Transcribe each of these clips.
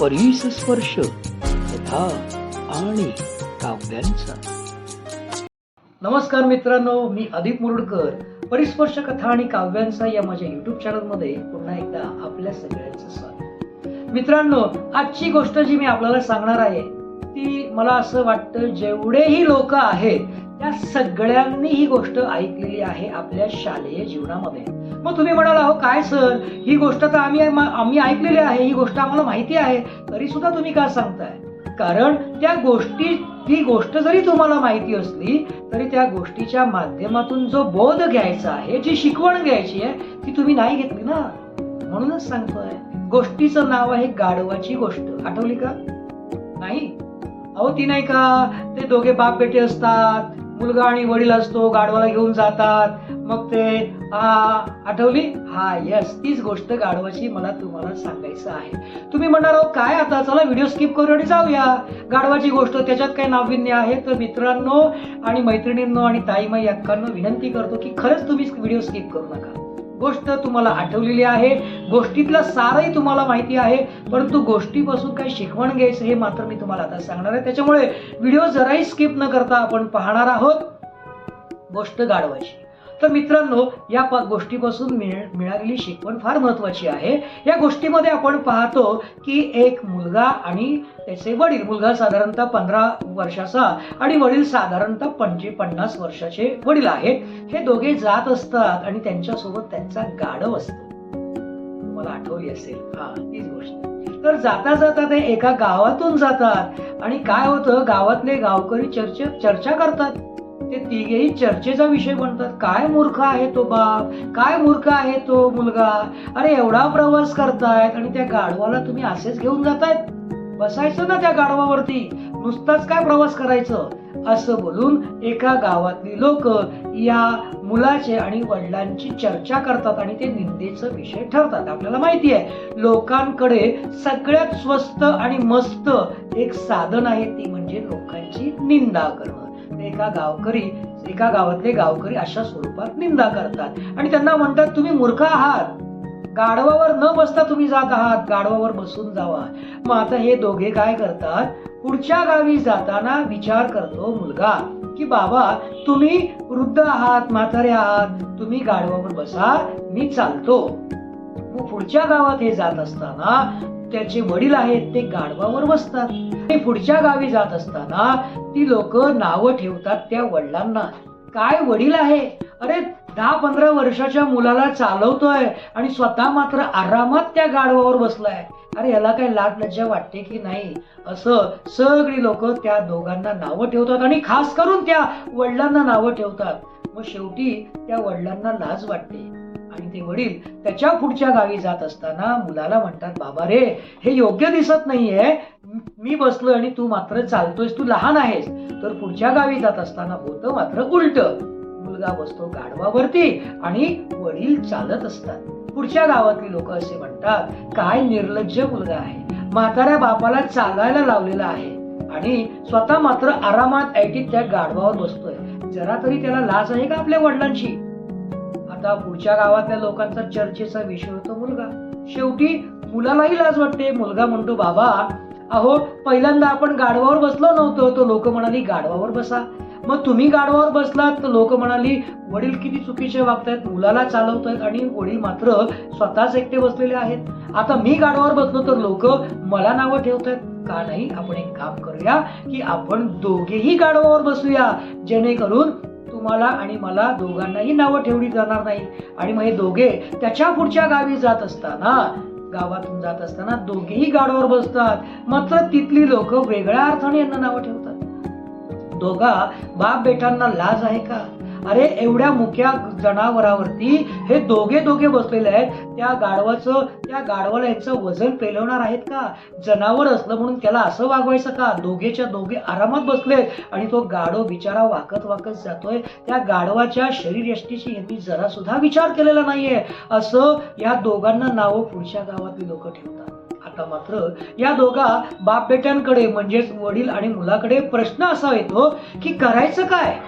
परीस स्पर्श कथा आणि काव्यांचा. नमस्कार मित्रांनो मी अधिक मुरुडकर. परिस्पर्श कथा आणि काव्यांचा या माझ्या युट्यूब चॅनलमध्ये पुन्हा एकदा आपल्या सगळ्यांचं स्वागत. मित्रांनो आजची गोष्ट जी मी आपल्याला सांगणार आहे ती मला असं वाटतं जेवढेही लोक आहेत त्या सगळ्यांनी ही गोष्ट ऐकलेली आहे आपल्या शालेय जीवनामध्ये. मग तुम्ही म्हणाला अहो काय सर? ही गोष्ट तर आम्ही आम्ही ऐकलेली आहे ही गोष्ट आम्हाला माहिती आहे. तरी सुद्धा तुम्ही का सांगताय? कारण त्या गोष्टी ती गोष्ट जरी तुम्हाला माहिती असली तरी त्या गोष्टीच्या माध्यमातून जो बोध घ्यायचा आहे जी शिकवण घ्यायची आहे ती तुम्ही नाही घेतली ना? म्हणूनच सांगतोय. गोष्टीचं नाव आहे गाढवाची गोष्ट. आठवली का? नाही? अहो ती नाही का? ते दोघे बाप बेटे असतात मुलगा आणि वडील असतो गाढवाला घेऊन जातात. मग ते हा आठवली? हा यस तीच गोष्ट गाढवाची मला तुम्हाला सांगायचं आहे. तुम्ही म्हणणार आहोत काय आता? चला व्हिडिओ स्किप करू आणि जाऊया. गाढवाची गोष्ट त्याच्यात काय नाविन्य आहे? तर मित्रांनो आणि मैत्रिणींनो आणि ताईमाई अक्कांनो विनंती करतो की खरंच तुम्ही व्हिडिओ स्किप करू नका. गोष्ट तुम्हाला आठवलेली आहे गोष्टीतलं सारही तुम्हाला माहिती आहे परंतु गोष्टीपासून काही शिकवण घ्यायचं हे मात्र मी तुम्हाला आता सांगणार आहे. त्याच्यामुळे व्हिडिओ जराही स्किप न करता आपण पाहणार आहोत गोष्ट गाढवायची तर मित्रांनो या गोष्टीपासून मिळालेली शिकवण फार महत्वाची आहे. या गोष्टीमध्ये आपण पाहतो की एक मुलगा आणि त्याचे वडील मुलगा साधारणतः पंधरा वर्षाचा आणि वडील साधारणतः पंचे पन्नास वर्षाचे वडील आहेत. हे दोघे जात असतात आणि त्यांच्यासोबत त्यांचा गाढव असतो. मला आठवली असेल? हा तीच गोष्ट. तर जाता जाता ते एका गावातून जातात आणि काय होतं? गावातले गावकरी चर्चा चर्चा करतात. ते तिघेही चर्चेचा विषय बनतात. काय मूर्ख आहे तो बाप? काय मूर्ख आहे तो मुलगा? अरे एवढा प्रवास करतायत आणि त्या गाढवाला तुम्ही असेच घेऊन जातायत? बसायचं ना त्या गाढवावरती. नुसताच काय प्रवास करायचं? असं बोलून एका गावातली लोक या मुलाचे आणि वडिलांची चर्चा करतात आणि ते निंदेचं विषय ठरतात. आपल्याला माहिती आहे लोकांकडे सगळ्यात स्वस्त आणि मस्त एक साधन आहे ती म्हणजे लोकांची निंदा करणं. ते एका गावकरी एका गावातले गावकरी अशा स्वरूपात निंदा करतात. आणि त्यांना म्हणतात तुम्ही मूर्ख आहात. गाढवावर न बसता तुम्ही जात आहात. गाढवावर बसून जावा. मग आता हे दोघे काय करतात? पुढच्या गावी जाताना विचार करतो मुलगा की बाबा तुम्ही वृद्ध आहात म्हातारे आहात. तुम्ही गाढवावर बसा. मी चालतो. पुढच्या गावात हे जात असताना त्याचे वडील आहेत ते गाढवावर बसतात. आणि पुढच्या गावी जात असताना ती लोक नावं ठेवतात त्या वडिलांना. काय वडील आहे? अरे दहा पंधरा वर्षाच्या मुलाला चालवतोय आणि स्वतः मात्र आरामात त्या गाढवावर बसलाय. अरे याला काय लाट लज्जा वाटते की नाही? असं सगळी लोक त्या दोघांना नावं ठेवतात आणि खास करून त्या वडिलांना नावं ठेवतात. मग शेवटी त्या वडिलांना लाज वाटते. आणि ते वडील त्याच्या पुढच्या गावी जात असताना मुलाला म्हणतात बाबा रे हे योग्य दिसत नाहीये. मी बसलो आणि तू मात्र चालतोयस. तू लहान आहेस. तर पुढच्या गावी जात असताना होतं मात्र उलट मुलगा बसतो गाढवावरती आणि वडील चालत असतात. पुढच्या गावातली लोक असे म्हणतात काय निर्लज्ज मुलगा आहे. म्हाताऱ्या बापाला चालायला लावलेला आहे आणि स्वतः मात्र आरामात ऐटीत त्या गाढवावर बसतोय. जरा तरी त्याला लाज आहे का आपल्या वडिलांची? आता पुढच्या गावातल्या लोकांचा चर्चेचा विषय होतो मुलगा. शेवटी मुलालाही लाज वाटते. मुलगा म्हणतो बाबा अहो पहिल्यांदा आपण गाढवावर बसलो नव्हतो. तो लोक म्हणाली गाढवावर बसा. मग तुम्ही गाढवावर बसलात तर लोक म्हणाली वडील किती चुकीचे वागतायत मुलाला चालवतायत आणि वडील मात्र स्वतःच एकटे बसलेले आहेत. आता मी गाढवावर बसलो तर लोक मला नावं ठेवतायत. का नाही? आपण एक काम करूया की आपण दोघेही गाढवावर बसूया. जेणेकरून तुम्हाला आणि मला दोघांनाही नावं ठेवली जाणार नाही आणि मग हे दोघे त्याच्या पुढच्या गावी जात असताना गावातून जात असताना दोघेही गाडवर बसतात. मात्र तिथली लोक वेगळ्या अर्थाने यांना नावं ठेवतात. दोघा बाप बेटांना लाज आहे का? अरे एवढ्या मुख्या जनावरावरती हे दोघे दोघे बसलेले आहेत. त्या गाढवाचं त्या गाढवाला यांचं वजन पेलवणार आहेत का? जनावर असलं म्हणून त्याला असं वागवायचं का? दोघेच्या दोघे आरामात बसले आणि तो गाढव बिचारा वाकत वाकत जातोय. त्या गाढवाच्या शरीर यष्टीची यांनी जरा सुद्धा विचार केलेला नाहीये. असं या दोघांना नावं पुढच्या गावातली लोक ठेवतात. आता मात्र या दोघा बाप बेट्यांकडे म्हणजेच वडील आणि मुलाकडे प्रश्न असा येतो की करायचं काय?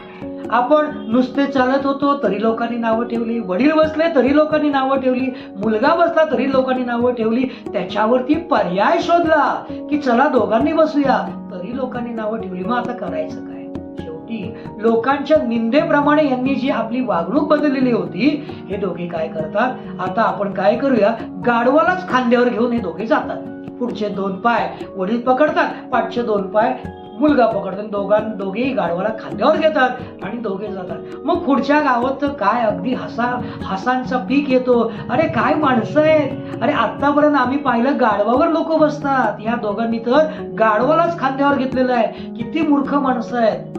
आपण नुसते चालत होतो तरी लोकांनी नावं ठेवली. वडील बसले तरी लोकांनी नावं ठेवली. मुलगा बसला तरी लोकांनी नावं ठेवली. त्याच्यावरती पर्याय शोधला की चला दोघांनी बसूया. तरी लोकांनी नावं ठेवली. मग आता करायचं काय? शेवटी लोकांच्या निंदेप्रमाणे यांनी जी आपली वागणूक बदललेली होती हे दोघे काय करतात? आता आपण काय करूया? गाढवालाच खांद्यावर घेऊन हे दोघे जातात. पुढचे दोन पाय वडील पकडतात पाठचे दोन पाय मुलगा पकडतात दोघां दोघेही गाढवाला खांद्यावर घेतात आणि दोघे जातात. मग पुढच्या गावात तर काय अगदी हसा हसांचा पीक येतो. अरे काय माणसं आहेत? अरे आतापर्यंत आम्ही पाहिलं गाढवावर लोक बसतात. या दोघांनी तर गाढवालाच खांद्यावर घेतलेलं आहे. किती मूर्ख माणसं आहेत.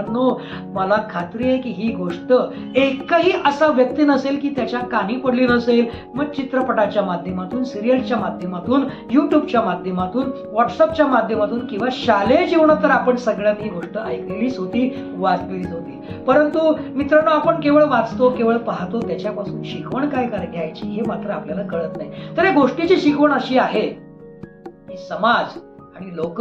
मित्रांनो मला खात्री आहे की ही गोष्ट एकही असा व्यक्ती नसेल की त्याच्या कानी पडली नसेल. मग चित्रपटाच्या माध्यमातून सिरियलच्या माध्यमातून युट्यूबच्या माध्यमातून व्हॉट्सअपच्या माध्यमातून किंवा शालेय जीवनात तर आपण सगळ्यांनी ही गोष्ट ऐकलेलीच होती वाचलेलीच होती. परंतु मित्रांनो आपण केवळ वाचतो केवळ पाहतो त्याच्यापासून शिकवण काय काय घ्यायची हे मात्र आपल्याला कळत नाही. तर या गोष्टीची शिकवण अशी आहे की समाज आणि लोक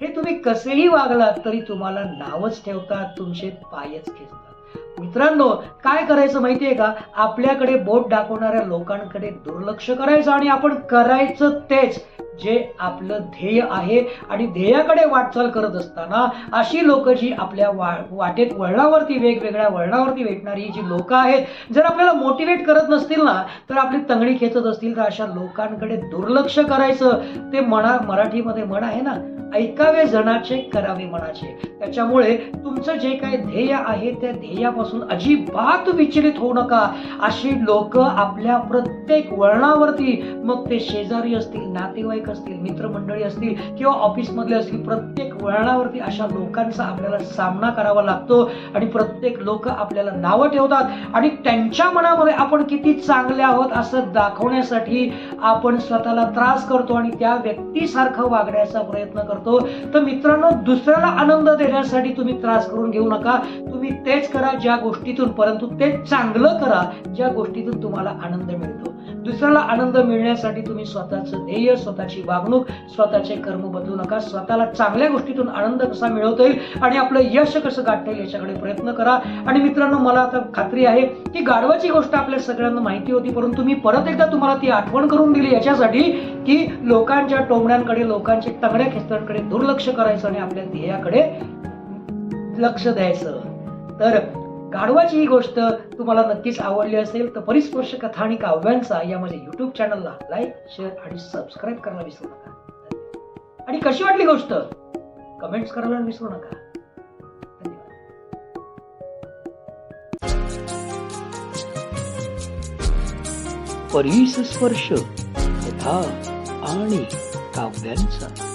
हे तुम्ही कसेही वागलात तरी तुम्हाला नावच ठेवतात तुमचे पायच खेचतात. मित्रांनो काय करायचं माहितीये का? आपल्याकडे बोट दाखवणाऱ्या लोकांकडे दुर्लक्ष करायचं आणि आपण करायचं तेच. जे आपलं ध्येय आहे आणि ध्येयाकडे वाटचाल करत असताना अशी लोक जी आपल्या वा वाटेत वळणावरती वेगवेगळ्या वळणावरती भेटणारी जी लोक आहेत जर आपल्याला मोटिवेट करत नसतील ना तर आपली तंगडी खेचत असतील तर अशा लोकांकडे दुर्लक्ष करायचं ते म्हणा मराठीमध्ये म्हण आहे ना ऐकावे जणाचे करावे मनाचे. त्याच्यामुळे तुमचं जे काही ध्येय आहे त्या ध्येयापासून अजिबात विचलित होऊ नका. अशी लोक आपल्या प्रत्येक वळणावरती मग ते शेजारी असतील नातेवाईक असतील मित्रमंडळी असतील किंवा ऑफिसमधले असतील प्रत्येक वळणावरती अशा लोकांचा आपल्याला सामना करावा लागतो आणि प्रत्येक लोक आपल्याला नावं ठेवतात आणि त्यांच्या मनामध्ये आपण किती चांगले आहोत असं दाखवण्यासाठी आपण स्वतःला त्रास करतो आणि त्या व्यक्तीसारखं वागण्याचा प्रयत्न करतो. तर मित्रांनो दुसऱ्याला आनंद देण्यासाठी तुम्ही त्रास करून घेऊ नका. तुम्ही तेच करा ज्या गोष्टीतून परंतु ते चांगलं करा ज्या गोष्टीतून तुम्हाला आनंद मिळतो. दुसऱ्याला आनंद मिळण्यासाठी तुम्ही स्वतःचं ध्येय स्वतःची वागणूक स्वतःचे कर्म बदलू नका. स्वतःला चांगल्या गोष्टीतून आनंद कसा मिळवता येईल आणि आपलं यश कसं गाठता येईल याच्याकडे प्रयत्न करा. आणि मित्रांनो मला आता खात्री आहे की गाढवाची गोष्ट आपल्या सगळ्यांना माहिती होती परंतु मी परत एकदा तुम्हाला ती आठवण करून दिली याच्यासाठी की लोकांच्या टोमण्यांकडे लोकांच्या तंगड्या खेचण्यांकडे दुर्लक्ष करायचं आणि आपल्या ध्येयाकडे लक्ष द्यायचं. तर गाढवाची ही गोष्ट तुम्हाला नक्कीच आवडली असेल तर परिस्पर्श कथा आणि काव्यांचा या माझ्या युट्यूब चॅनलला लाईक शेअर आणि सबस्क्राईब करायला विसरू नका. आणि कशी वाटली गोष्ट? कमेंट्स करायला विसरू नका. परिस स्पर्श कथा आणि काव्यांचा.